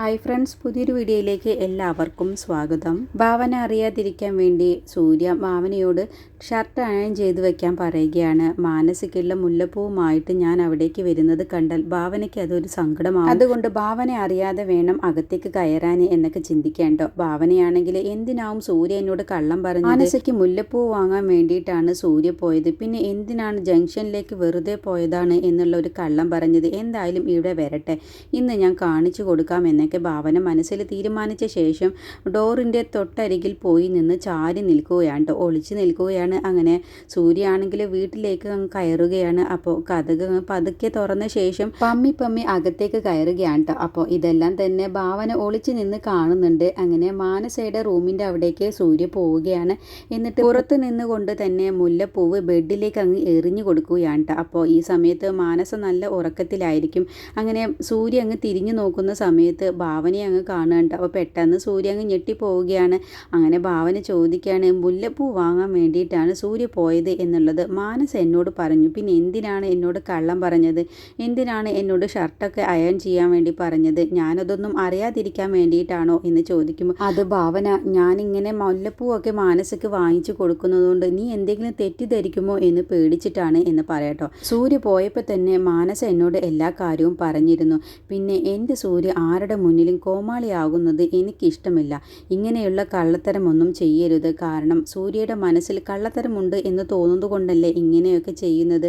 Hi friends പുതിയൊരു വീഡിയോയിലേക്ക് എല്ലാവർക്കും സ്വാഗതം. ഭാവന അറിയാതിരിക്കാൻ വേണ്ടി സൂര്യ ഭാവനയോട് ഷർട്ട് അയൺ ചെയ്ത് വെക്കാൻ പറയുകയാണ്. മാനസികയുള്ള മുല്ലപ്പൂവുമായിട്ട് ഞാൻ അവിടേക്ക് വരുന്നത് കണ്ടാൽ ഭാവനയ്ക്ക് അതൊരു സങ്കടമാവും. അതുകൊണ്ട് ഭാവന അറിയാതെ വേണം അകത്തേക്ക് കയറാൻ എന്നൊക്കെ ചിന്തിക്കേണ്ടോ ഭാവനയാണെങ്കിൽ എന്തിനാവും സൂര്യ എന്നോട് കള്ളം പറഞ്ഞു മാനസയ്ക്ക് മുല്ലപ്പൂ വാങ്ങാൻ വേണ്ടിയിട്ടാണ് സൂര്യ പോയത്. പിന്നെ എന്തിനാണ് ജംഗ്ഷനിലേക്ക് വെറുതെ പോയതാണ് എന്നുള്ള ഒരു കള്ളം പറഞ്ഞത്? എന്തായാലും ഇവിടെ വരട്ടെ. ഇന്ന് ഞാൻ കാണിച്ചു കൊടുക്കാം എന്നൊക്കെ ഭാവന മനസ്സിൽ തീരുമാനിച്ച ശേഷം ഡോറിന്റെ തൊട്ടരികിൽ പോയി നിന്ന് ചാരി നിൽക്കുകയാണ്. കേട്ടോ ഒളിച്ചു നിൽക്കുകയാണ്. അങ്ങനെ സൂര്യാണെങ്കിൽ വീട്ടിലേക്ക് കയറുകയാണ്. അപ്പോൾ കഥക് പതുക്കെ തുറന്ന ശേഷം പമ്മി പമ്മി അകത്തേക്ക് കയറുകയാണ് കേട്ടോ അപ്പോൾ ഇതെല്ലാം തന്നെ ഭാവന ഒളിച്ചു നിന്ന് കാണുന്നുണ്ട്. അങ്ങനെ മാനസയുടെ റൂമിന്റെ അവിടേക്ക് സൂര്യ പോവുകയാണ്. എന്നിട്ട് പുറത്ത് നിന്നുകൊണ്ട് തന്നെ മുല്ലപ്പൂവ് ബെഡിലേക്ക് അങ്ങ് എറിഞ്ഞു കൊടുക്കുകയാണ് കേട്ടോ അപ്പോൾ ഈ സമയത്ത് മാനസ നല്ല ഉറക്കത്തിലായിരിക്കും. അങ്ങനെ സൂര്യ അങ്ങ് തിരിഞ്ഞു നോക്കുന്ന സമയത്ത് ഭാവനയെ അങ്ങ് കാണുന്നുണ്ട്. അപ്പോൾ പെട്ടെന്ന് സൂര്യ അങ്ങ് ഞെട്ടിപ്പോവുകയാണ് അങ്ങനെ ഭാവന ചോദിക്കുകയാണ് മുല്ലപ്പൂ വാങ്ങാൻ വേണ്ടിയിട്ടാണ് സൂര്യ പോയത്? എന്നുള്ളത് മാനസ എന്നോട് പറഞ്ഞു. പിന്നെ എന്തിനാണ് എന്നോട് കള്ളം പറഞ്ഞത്? എന്തിനാണ് എന്നോട് ഷർട്ടൊക്കെ അയൺ ചെയ്യാൻ വേണ്ടി പറഞ്ഞത്? ഞാനതൊന്നും അറിയാതിരിക്കാൻ വേണ്ടിയിട്ടാണോ? എന്ന് ചോദിക്കുമ്പോൾ അത് ഭാവന ഞാനിങ്ങനെ മുല്ലപ്പൂവൊക്കെ മാനസക്ക് വാങ്ങിച്ചു കൊടുക്കുന്നതുകൊണ്ട് നീ എന്തെങ്കിലും തെറ്റിദ്ധരിക്കുമോ എന്ന് പേടിച്ചിട്ടാണ് എന്ന് പറയട്ടോ സൂര്യ പോയപ്പോൾ തന്നെ മാനസ എന്നോട് എല്ലാ കാര്യവും പറഞ്ഞിരുന്നു. പിന്നെ എന്റെ സൂര്യ ആരുടെ മുന്നിലും കോമാളിയാകുന്നത് എനിക്കിഷ്ടമില്ല. ഇങ്ങനെയുള്ള കള്ളത്തരമൊന്നും ചെയ്യരുത്. കാരണം സൂര്യയുടെ മനസ്സിൽ കള്ളത്തരമുണ്ട് എന്ന് തോന്നുന്നതുകൊണ്ടല്ലേ ഇങ്ങനെയൊക്കെ ചെയ്യുന്നത്?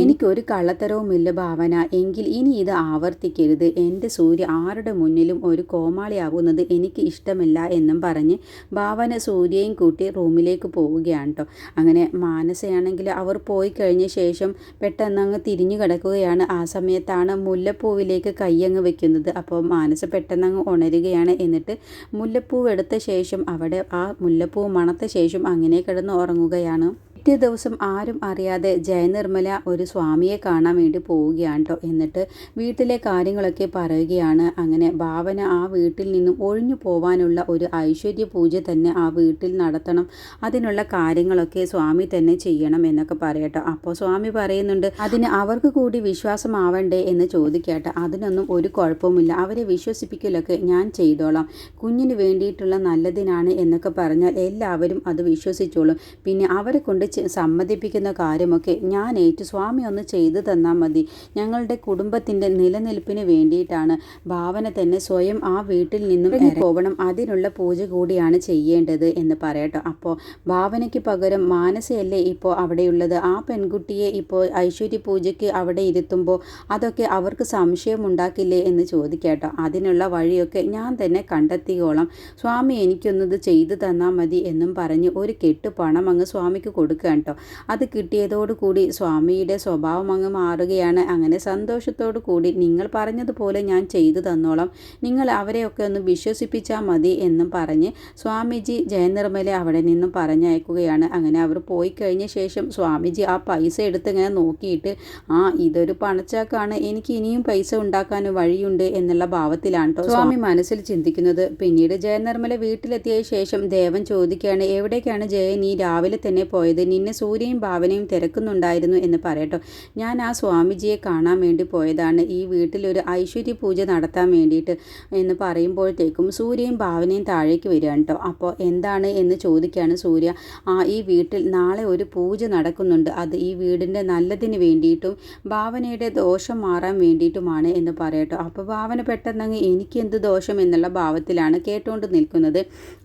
എനിക്കൊരു കള്ളത്തരവുമില്ല ഭാവന. എങ്കിൽ ഇനി ഇത് ആവർത്തിക്കരുത്. എന്റെ സൂര്യ ആരുടെ മുന്നിലും ഒരു കോമാളിയാകുന്നത് എനിക്ക് ഇഷ്ടമില്ല എന്നും പറഞ്ഞ് ഭാവന സൂര്യയും കൂട്ടി റൂമിലേക്ക് പോവുകയാണ് കേട്ടോ അങ്ങനെ മാനസയാണെങ്കിൽ അവർ പോയി കഴിഞ്ഞ ശേഷം പെട്ടെന്ന് അങ്ങ് തിരിഞ്ഞു കിടക്കുകയാണ്. ആ സമയത്താണ് മുല്ലപ്പൂവിലേക്ക് കയ്യങ്ങ് വെക്കുന്നത്. അപ്പോൾ മാനസ പെട്ടെന്ന് അങ്ങ് ഉണരുകയാണ്. എന്നിട്ട് മുല്ലപ്പൂവ് എടുത്ത ശേഷം അവിടെ ആ മുല്ലപ്പൂവ് മണത്ത ശേഷം അങ്ങനെ കിടന്ന് ഉറങ്ങുകയാണ്. പിറ്റേ ദിവസം ആരും അറിയാതെ ജയനിർമ്മല ഒരു സ്വാമിയെ കാണാൻ വേണ്ടി പോവുകയാണ് കേട്ടോ എന്നിട്ട് വീട്ടിലെ കാര്യങ്ങളൊക്കെ പറയുകയാണ്. അങ്ങനെ ഭാവന ആ വീട്ടിൽ നിന്നും ഒഴിഞ്ഞു പോവാനുള്ള ഒരു ഐശ്വര്യ പൂജ തന്നെ ആ വീട്ടിൽ നടത്തണം. അതിനുള്ള കാര്യങ്ങളൊക്കെ സ്വാമി തന്നെ ചെയ്യണം എന്നൊക്കെ പറയട്ടോ. അപ്പോൾ സ്വാമി പറയുന്നുണ്ട് അതിന് അവർക്ക് കൂടി വിശ്വാസമാവണ്ടേ? എന്ന് ചോദിക്കട്ടെ. അതിനൊന്നും ഒരു കുഴപ്പവുമില്ല. അവരെ വിശ്വസിപ്പിക്കലൊക്കെ ഞാൻ ചെയ്തോളാം. കുഞ്ഞിന് വേണ്ടിയിട്ടുള്ള നല്ലതിനാണ് എന്നൊക്കെ പറഞ്ഞാൽ എല്ലാവരും അത് വിശ്വസിച്ചോളും. പിന്നെ അവരെ കൊണ്ട് ചെ- സമ്മതിപ്പിക്കുന്ന കാര്യമൊക്കെ ഞാൻ ഏറ്റു സ്വാമി ഒന്ന് ചെയ്തു തന്നാൽ മതി. ഞങ്ങളുടെ കുടുംബത്തിന്റെ നിലനിൽപ്പിന് വേണ്ടിയിട്ടാണ് ഭാവന തന്നെ സ്വയം ആ വീട്ടിൽ നിന്നും പോകണം അതിനുള്ള പൂജ കൂടിയാണ് ചെയ്യേണ്ടത് എന്ന് പറയട്ടോ. അപ്പോൾ ഭാവനയ്ക്ക് പകരം മാനസയല്ലേ ഇപ്പോൾ അവിടെയുള്ളത്? ആ പെൺകുട്ടിയെ ഇപ്പോൾ ഐശ്വര്യ പൂജയ്ക്ക് അവിടെ ഇരുത്തുമ്പോൾ അതൊക്കെ അവർക്ക് സംശയം ഉണ്ടാക്കില്ലേ എന്ന് ചോദിക്കട്ടോ. അതിനുള്ള വഴിയൊക്കെ ഞാൻ തന്നെ കണ്ടെത്തിയോളാം സ്വാമി എനിക്കൊന്നത് ചെയ്തു തന്നാൽ മതി എന്നും പറഞ്ഞ് ഒരു കെട്ട് പണം അങ്ങ് സ്വാമിക്ക് കൊടുക്കുക കേട്ടോ. അത് കിട്ടിയതോടുകൂടി സ്വാമിയുടെ സ്വഭാവം അങ്ങ് മാറുകയാണ്. അങ്ങനെ സന്തോഷത്തോടു കൂടി നിങ്ങൾ പറഞ്ഞതുപോലെ ഞാൻ ചെയ്തു തന്നോളാം. നിങ്ങൾ അവരെയൊക്കെ ഒന്ന് വിശ്വസിപ്പിച്ചാൽ മതി എന്നും പറഞ്ഞ് സ്വാമിജി ജയനിർമ്മലെ അവിടെ നിന്നും പറഞ്ഞയക്കുകയാണ്. അങ്ങനെ അവർ പോയി കഴിഞ്ഞ ശേഷം സ്വാമിജി ആ പൈസ എടുത്ത് ഇങ്ങനെ നോക്കിയിട്ട് ആ ഇതൊരു പണച്ചാക്കാണ്. എനിക്ക് ഇനിയും പൈസ ഉണ്ടാക്കാൻ വഴിയുണ്ട് എന്നുള്ള ഭാവത്തിലാണ് കേട്ടോ സ്വാമി മനസ്സിൽ ചിന്തിക്കുന്നത്. പിന്നീട് ജയനിർമ്മല വീട്ടിലെത്തിയ ശേഷം ദേവൻ ചോദിക്കുകയാണ് എവിടേക്കാണ് ജയൻ ഈ രാവിലെ തന്നെ പോയത്? നിന്നെ സൂര്യയും ഭാവനയും തിരക്കുന്നുണ്ടായിരുന്നു എന്ന് പറയട്ടോ. ഞാൻ ആ സ്വാമിജിയെ കാണാൻ വേണ്ടി പോയതാണ്. ഈ വീട്ടിലൊരു ഐശ്വര്യ പൂജ നടത്താൻ വേണ്ടിയിട്ട് എന്ന് പറയുമ്പോഴത്തേക്കും സൂര്യയും ഭാവനയും താഴേക്ക് വരികയാണ് കേട്ടോ അപ്പോൾ എന്താണ് എന്ന് ചോദിക്കുകയാണ് സൂര്യ. ആ ഈ വീട്ടിൽ നാളെ ഒരു പൂജ നടക്കുന്നുണ്ട്. അത് ഈ വീടിന്റെ നല്ലതിന് വേണ്ടിയിട്ടും ഭാവനയുടെ ദോഷം മാറാൻ വേണ്ടിയിട്ടുമാണ് എന്ന് പറയട്ടോ. അപ്പോൾ ഭാവന പെട്ടെന്നങ്ങ് എനിക്ക് എന്ത് ദോഷം എന്നുള്ള ഭാവത്തിലാണ് കേട്ടുകൊണ്ട് നിൽക്കുന്നത്.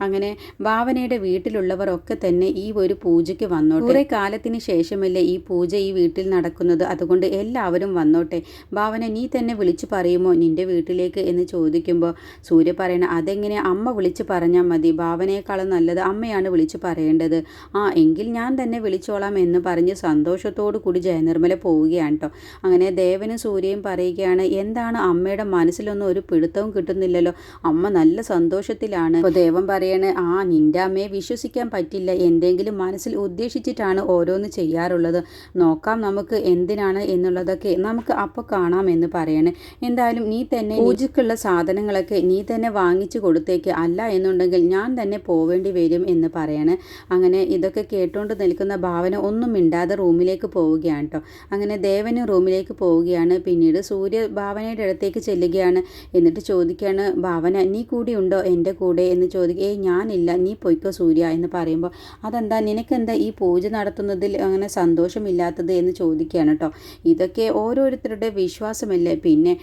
അങ്ങനെ ഭാവനയുടെ വീട്ടിലുള്ളവർ ഒക്കെ തന്നെ ഈ ഒരു പൂജയ്ക്ക് വന്നോട്ടെ. കുറെ കാലത്തിന് ശേഷമല്ലേ ഈ പൂജ ഈ വീട്ടിൽ നടക്കുന്നത്? അതുകൊണ്ട് എല്ലാവരും വന്നോട്ടെ. ഭാവന നീ തന്നെ വിളിച്ചു പറയുമോ നിന്റെ വീട്ടിലേക്ക് എന്ന് ചോദിക്കുമ്പോൾ സൂര്യ പറയണ അതെങ്ങനെ? അമ്മ വിളിച്ചു പറഞ്ഞാൽ മതി. ഭാവനയെക്കാളും നല്ലത് അമ്മയാണ് വിളിച്ചു പറയേണ്ടത്. ആ എങ്കിൽ ഞാൻ തന്നെ വിളിച്ചോളാം എന്ന് പറഞ്ഞ് സന്തോഷത്തോടു കൂടി ജയനിർമ്മല പോവുകയാണ് കേട്ടോ അങ്ങനെ ദേവനും സൂര്യയും പറയുകയാണ് എന്താണ് അമ്മയുടെ മനസ്സിലൊന്നും ഒരു പിടുത്തവും കിട്ടുന്നില്ലല്ലോ. അമ്മ നല്ല സന്തോഷത്തിലാണ്. അപ്പോൾ ദേവൻ പറയണ ആ നിന്റെ അമ്മയെ വിശ്വസിക്കാൻ പറ്റില്ല. എന്തെങ്കിലും മനസ്സിൽ ഉദ്ദേശിച്ച് ഉദ്ദേശിച്ചിട്ടാണ് ഓരോന്ന് ചെയ്യാറുള്ളത്. നോക്കാം നമുക്ക് എന്തിനാണ് എന്നുള്ളതൊക്കെ നമുക്ക് അപ്പോൾ കാണാം എന്ന് പറയണേ. എന്തായാലും നീ തന്നെ പൂജയ്ക്കുള്ള സാധനങ്ങളൊക്കെ നീ തന്നെ വാങ്ങിച്ചു കൊടുത്തേക്ക് അല്ല എന്നുണ്ടെങ്കിൽ ഞാൻ തന്നെ പോവേണ്ടി വരും എന്ന് പറയണേ. അങ്ങനെ ഇതൊക്കെ കേട്ടുകൊണ്ട് നിൽക്കുന്ന ഭാവന ഒന്നും മിണ്ടാതെ റൂമിലേക്ക് പോവുകയാണ് കേട്ടോ അങ്ങനെ ദേവന് റൂമിലേക്ക് പോവുകയാണ്. പിന്നീട് സൂര്യ ഭാവനയുടെ അടുത്തേക്ക് ചെല്ലുകയാണ്. എന്നിട്ട് ചോദിക്കുകയാണ് ഭാവന നീ കൂടി ഉണ്ടോ എന്റെ കൂടെ? എന്ന് ചോദിക്കുക ഏയ് ഞാനില്ല. നീ പൊയ്ക്കോ സൂര്യ എന്ന് പറയുമ്പോൾ അതെന്താ? നിനക്കെന്താ ഈ പൂജ നടത്തുന്നതിൽ അങ്ങനെ സന്തോഷമില്ലാത്തത് എന്ന് ചോദിക്കുകയാണ് കേട്ടോ. ഇതൊക്കെ ഓരോരുത്തരുടെ വിശ്വാസമല്ലേ? പിന്നെ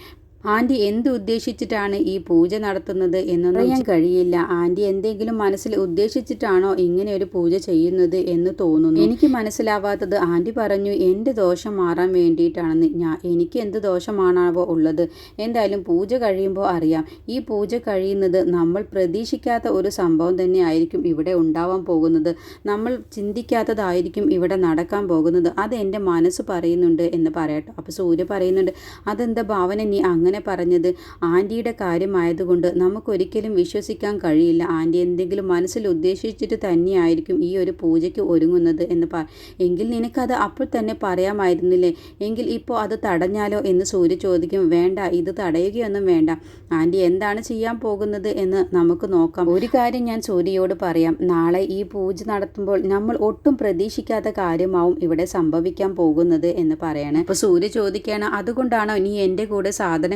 ആന്റി എന്ത് ഉദ്ദേശിച്ചിട്ടാണ് ഈ പൂജ നടത്തുന്നത് എന്നൊന്നും അറിയാൻ കഴിയില്ല. ആന്റി എന്തെങ്കിലും മനസ്സിൽ ഉദ്ദേശിച്ചിട്ടാണോ ഇങ്ങനെ ഒരു പൂജ ചെയ്യുന്നത് എന്ന് തോന്നുന്നു. എനിക്ക് മനസ്സിലാവാത്തത് ആന്റി പറഞ്ഞു എന്റെ ദോഷം മാറാൻ വേണ്ടിയിട്ടാണെന്ന്. ഞാൻ എനിക്ക് എന്ത് ദോഷമാണാവോ ഉള്ളത്. എന്തായാലും പൂജ കഴിയുമ്പോൾ അറിയാം. ഈ പൂജ കഴിയുന്നത് നമ്മൾ പ്രതീക്ഷിക്കാത്ത ഒരു സംഭവം തന്നെ ആയിരിക്കും ഇവിടെ ഉണ്ടാവാൻ പോകുന്നത്. നമ്മൾ ചിന്തിക്കാത്തതായിരിക്കും ഇവിടെ നടക്കാൻ പോകുന്നത്. അത് എന്റെ മനസ്സ് പറയുന്നുണ്ട് എന്ന് പറയട്ടോ. അപ്പോൾ സൂര്യ പറയുന്നുണ്ട് അതെന്താ ഭാവന? നീ അങ്ങനെ പറഞ്ഞത്. ആന്റിയുടെ കാര്യമായതുകൊണ്ട് നമുക്കൊരിക്കലും വിശ്വസിക്കാൻ കഴിയില്ല. ആന്റി എന്തെങ്കിലും മനസ്സിൽ ഉദ്ദേശിച്ചിട്ട് തന്നെയായിരിക്കും ഈ ഒരു പൂജയ്ക്ക് ഒരുങ്ങുന്നത് എന്ന് പറ എങ്കിൽ നിനക്കത് അപ്പോൾ തന്നെ പറയാമായിരുന്നില്ലേ? എങ്കിൽ ഇപ്പോൾ അത് തടഞ്ഞാലോ എന്ന് സൂര്യ ചോദിക്കും. വേണ്ട ഇത് തടയുകയൊന്നും വേണ്ട. ആന്റി എന്താണ് ചെയ്യാൻ പോകുന്നത് എന്ന് നമുക്ക് നോക്കാം. ഒരു കാര്യം ഞാൻ സൂര്യയോട് പറയാം. നാളെ ഈ പൂജ നടത്തുമ്പോൾ നമ്മൾ ഒട്ടും പ്രതീക്ഷിക്കാത്ത കാര്യമാവും ഇവിടെ സംഭവിക്കാൻ പോകുന്നത് എന്ന് പറയണേ. അപ്പോൾ സൂര്യ ചോദിക്കുകയാണ് അതുകൊണ്ടാണോ നീ എന്റെ കൂടെ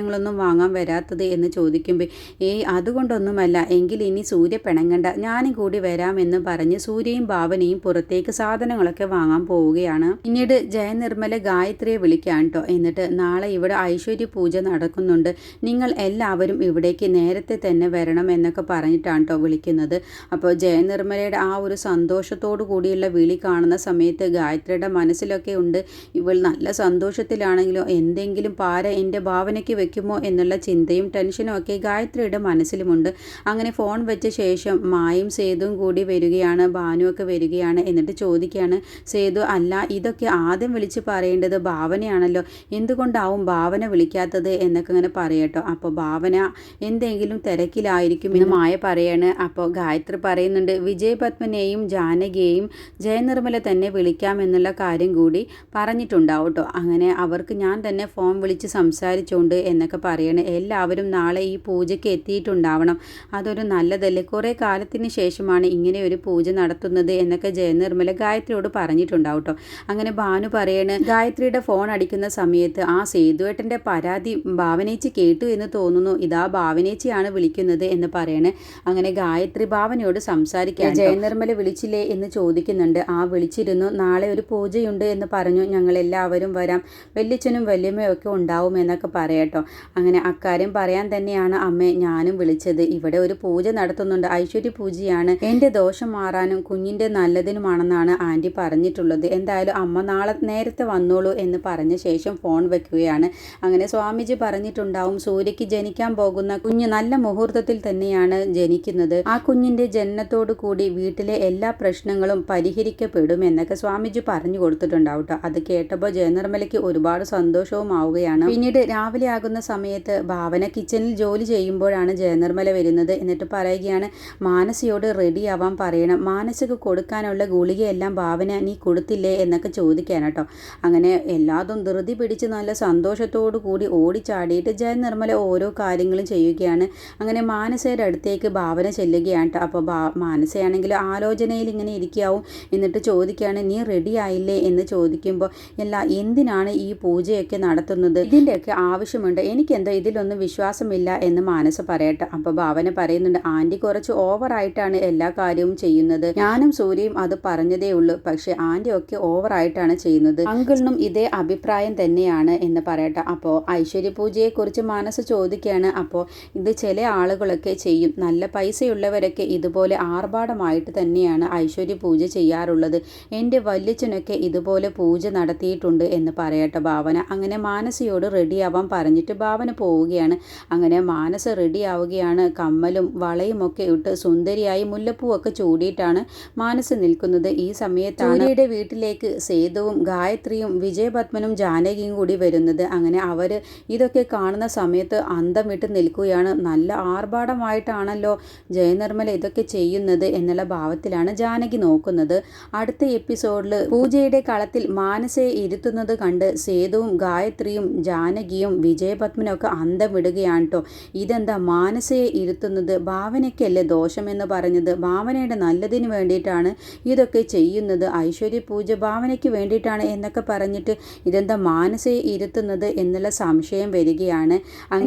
സാധനങ്ങളൊന്നും വാങ്ങാൻ വരാത്തത് എന്ന് ചോദിക്കുമ്പോൾ ഏയ് അതുകൊണ്ടൊന്നുമല്ല. എങ്കിൽ ഇനി സൂര്യ പിണങ്ങണ്ട. ഞാനും കൂടി വരാമെന്ന് പറഞ്ഞ് സൂര്യയും ഭാവനയും പുറത്തേക്ക് സാധനങ്ങളൊക്കെ വാങ്ങാൻ പോവുകയാണ്. പിന്നീട് ജയനിർമ്മല ഗായത്രിയെ വിളിക്കാൻ കേട്ടോ എന്നിട്ട് നാളെ ഇവിടെ ഐശ്വര്യ പൂജ നടക്കുന്നുണ്ട്. നിങ്ങൾ എല്ലാവരും ഇവിടേക്ക് നേരത്തെ തന്നെ വരണം എന്നൊക്കെ പറഞ്ഞിട്ടാണ് കേട്ടോ വിളിക്കുന്നത്. അപ്പോൾ ജയനിർമ്മലയുടെ ആ ഒരു സന്തോഷത്തോടു കൂടിയുള്ള വിളി കാണുന്ന സമയത്ത് ഗായത്രിയുടെ മനസ്സിലൊക്കെ ഉണ്ട് ഇവൾ നല്ല സന്തോഷത്തിലാണെങ്കിലോ? എന്തെങ്കിലും പാര എന്റെ ഭാവനയ്ക്ക് വെക്കുമോ എന്നുള്ള ചിന്തയും ടെൻഷനും ഒക്കെ ഗായത്രിയുടെ മനസ്സിലുമുണ്ട്. അങ്ങനെ ഫോൺ വെച്ച ശേഷം മായും സേതുവും കൂടി വരികയാണ് ഭാനുവൊക്കെ വരികയാണ് എന്നിട്ട് ചോദിക്കുകയാണ് സേതു അല്ല ഇതൊക്കെ ആദ്യം വിളിച്ച് പറയേണ്ടത് ഭാവനയാണല്ലോ. എന്തുകൊണ്ടാവും ഭാവന വിളിക്കാത്തത്? എന്നൊക്കെ ഇങ്ങനെ പറയട്ടോ അപ്പോൾ ഭാവന എന്തെങ്കിലും തിരക്കിലായിരിക്കും എന്ന് മായ പറയാണ്. അപ്പോൾ ഗായത്രി പറയുന്നുണ്ട് വിജയ് പത്മനെയും ജാനകിയെയും ജയനിർമ്മല തന്നെ വിളിക്കാം എന്നുള്ള കാര്യം കൂടി പറഞ്ഞിട്ടുണ്ടാവും അങ്ങനെ അവർക്ക് ഞാൻ തന്നെ ഫോൺ വിളിച്ച് സംസാരിച്ചുകൊണ്ട് എന്നൊക്കെ പറയണേ. എല്ലാവരും നാളെ ഈ പൂജയ്ക്ക് എത്തിയിട്ടുണ്ടാവണം. അതൊരു നല്ലതല്ലേ? കുറേ കാലത്തിന് ശേഷമാണ് ഇങ്ങനെ ഒരു പൂജ നടത്തുന്നത് എന്നൊക്കെ ജയനിർമ്മല ഗായത്രിയോട് പറഞ്ഞിട്ടുണ്ടാവും കേട്ടോ അങ്ങനെ ഭാനു പറയണ് ഗായത്രിയുടെ ഫോൺ അടിക്കുന്ന സമയത്ത് ആ സേതുവേട്ടന്റെ പരാതി ഭാവനേച്ചി കേട്ടു എന്ന് തോന്നുന്നു. ഇതാ ഭാവനേച്ചിയാണ് വിളിക്കുന്നത് എന്ന് പറയണേ. അങ്ങനെ ഗായത്രി ഭാവനയോട് സംസാരിക്കാൻ ജയനിർമ്മല വിളിച്ചില്ലേ എന്ന് ചോദിക്കുന്നുണ്ട്. ആ വിളിച്ചിരുന്നു. നാളെ ഒരു പൂജയുണ്ട് എന്ന് പറഞ്ഞു. ഞങ്ങൾ എല്ലാവരും വരാം. വല്യച്ഛനും വല്യമ്മയും ഒക്കെ ഉണ്ടാവും എന്നൊക്കെ പറയട്ടോ അങ്ങനെ അക്കാര്യം പറയാൻ തന്നെയാണ് അമ്മേ ഞാനും വിളിച്ചത്. ഇവിടെ ഒരു പൂജ നടത്തുന്നുണ്ട്. ഐശ്വര്യ പൂജയാണ്. എന്റെ ദോഷം മാറാനും കുഞ്ഞിന്റെ നല്ലതിനുമാണെന്നാണ് ആന്റി പറഞ്ഞിട്ടുള്ളത്. എന്തായാലും അമ്മ നാളെ നേരത്തെ വന്നോളൂ എന്ന് പറഞ്ഞ ശേഷം ഫോൺ വെക്കുകയാണ്. അങ്ങനെ സ്വാമിജി പറഞ്ഞിട്ടുണ്ടാവും സൂര്യയ്ക്ക് ജനിക്കാൻ പോകുന്ന കുഞ്ഞ് നല്ല മുഹൂർത്തത്തിൽ തന്നെയാണ് ജനിക്കുന്നത്. ആ കുഞ്ഞിന്റെ ജനനത്തോടു കൂടി വീട്ടിലെ എല്ലാ പ്രശ്നങ്ങളും പരിഹരിക്കപ്പെടും എന്നൊക്കെ സ്വാമിജി പറഞ്ഞു കൊടുത്തിട്ടുണ്ടാവും അത് കേട്ടപ്പോൾ ജയനിർമ്മലയ്ക്ക് ഒരുപാട് സന്തോഷവും ആവുകയാണ്. പിന്നീട് രാവിലെ ആകുന്ന സമയത്ത് ഭാവന കിച്ചണിൽ ജോലി ചെയ്യുമ്പോഴാണ് ജയനിർമ്മല വരുന്നത്. എന്നിട്ട് പറയുകയാണ് മാനസിയോട് റെഡി ആവാൻ പറയണം. മാനസക്ക് കൊടുക്കാനുള്ള ഗുളികയെല്ലാം ഭാവന നീ കൊടുത്തില്ലേ എന്നൊക്കെ ചോദിക്കാൻ കേട്ടോ അങ്ങനെ എല്ലാതും ധൃതി പിടിച്ച് നല്ല സന്തോഷത്തോടു കൂടി ഓടിച്ചാടിയിട്ട് ജയനിർമ്മല ഓരോ കാര്യങ്ങളും ചെയ്യുകയാണ്. അങ്ങനെ മാനസയുടെ അടുത്തേക്ക് ഭാവന ചെല്ലുകയാണ് കേട്ടോ അപ്പോൾ ഭാ മാനസയാണെങ്കിൽ ആലോചനയിൽ ഇങ്ങനെ ഇരിക്കാവും. എന്നിട്ട് ചോദിക്കുകയാണ് നീ റെഡി ആയില്ലേ? എന്ന് ചോദിക്കുമ്പോൾ എല്ലാ എന്തിനാണ് ഈ പൂജയൊക്കെ നടത്തുന്നത്? ഇതിന്റെയൊക്കെ ആവശ്യമുണ്ട്. എനിക്കെന്തോ ഇതിലൊന്നും വിശ്വാസമില്ല എന്ന് മാനസ പറയട്ടെ. അപ്പോൾ ഭാവന പറയുന്നുണ്ട് ആന്റി കുറച്ച് ഓവറായിട്ടാണ് എല്ലാ കാര്യവും ചെയ്യുന്നത്. ഞാനും സൂര്യയും അത് പറഞ്ഞതേ ഉള്ളൂ. പക്ഷെ ആന്റി ഒക്കെ ഓവറായിട്ടാണ് ചെയ്യുന്നത്. അങ്കിളിനും ഇതേ അഭിപ്രായം തന്നെയാണ് എന്ന് പറയട്ടെ. അപ്പോൾ ഐശ്വര്യ പൂജയെക്കുറിച്ച് മാനസ ചോദിക്കുകയാണ്. അപ്പോൾ ഇത് ചില ആളുകളൊക്കെ ചെയ്യും. നല്ല പൈസയുള്ളവരൊക്കെ ഇതുപോലെ ആർഭാടമായിട്ട് തന്നെയാണ് ഐശ്വര്യ പൂജ ചെയ്യാറുള്ളത്. എന്റെ വല്യച്ഛനൊക്കെ ഇതുപോലെ പൂജ നടത്തിയിട്ടുണ്ട് എന്ന് പറയട്ടെ ഭാവന. അങ്ങനെ മാനസയോട് റെഡിയാവാൻ പറഞ്ഞിട്ട് ഭാവന പോവുകയാണ്. അങ്ങനെ മാനസ റെഡി ആവുകയാണ്. കമ്മലും വളയും ഒക്കെ ഇട്ട് സുന്ദരിയായി മുല്ലപ്പൂവൊക്കെ ചൂടിയിട്ടാണ് മാനസ് നിൽക്കുന്നത്. ഈ സമയത്ത് സൂര്യയുടെ വീട്ടിലേക്ക് സേതുവും ഗായത്രിയും വിജയപത്മനും ജാനകിയും കൂടി വരുന്നത്. അങ്ങനെ അവർ ഇതൊക്കെ കാണുന്ന സമയത്ത് അന്തം വിട്ട് നിൽക്കുകയാണ്. നല്ല ആർഭാടമായിട്ടാണല്ലോ ജയനിർമ്മല ഇതൊക്കെ ചെയ്യുന്നത് എന്നുള്ള ഭാവത്തിലാണ് ജാനകി നോക്കുന്നത്. അടുത്ത എപ്പിസോഡിൽ പൂജയുടെ കളത്തിൽ മാനസയെ ഇരുത്തുന്നത് കണ്ട് സേതുവും ഗായത്രിയും ജാനകിയും വിജയപത്മനും ഒക്കെ അന്തം വിടുകയാണ് കേട്ടോ ഇതെന്താ മാനസയെ ഇരുത്തുന്നത്? ഭാവനയ്ക്കല്ലേ ദോഷമെന്ന് പറഞ്ഞത്? ഭാവനയുടെ നല്ലതിന് വേണ്ടിയിട്ടാണ് ഇതൊക്കെ ചെയ്യുന്നത്. ഐശ്വര്യ പൂജ ഭാവനയ്ക്ക് വേണ്ടിയിട്ടാണ് എന്നൊക്കെ പറഞ്ഞിട്ട് ഇതെന്താ മാനസയെ ഇരുത്തുന്നത് എന്നുള്ള സംശയം വരികയാണ്.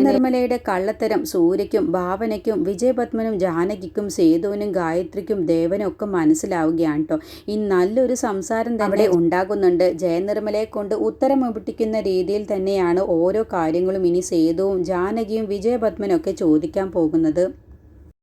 നിർമ്മലയുടെ കള്ളത്തരം സൂര്യക്കും ഭാവനയ്ക്കും വിജയപത്മനും ജാനകിക്കും സേതുവിനും ഗായത്രിക്കും ദേവനും ഒക്കെ മനസ്സിലാവുകയാണ് കേട്ടോ ഈ നല്ലൊരു സംസാരം തന്നെ ഉണ്ടാകുന്നുണ്ട്. ജയനിർമ്മലയെ കൊണ്ട് ഉത്തരം മുട്ടിക്കുന്ന രീതിയിൽ തന്നെയാണ് ഓരോ കാര്യങ്ങളും ഇനി സേതുവും ജാനകിയും വിജയപത്മനൊക്കെ ചോദിക്കാൻ പോകുന്നത്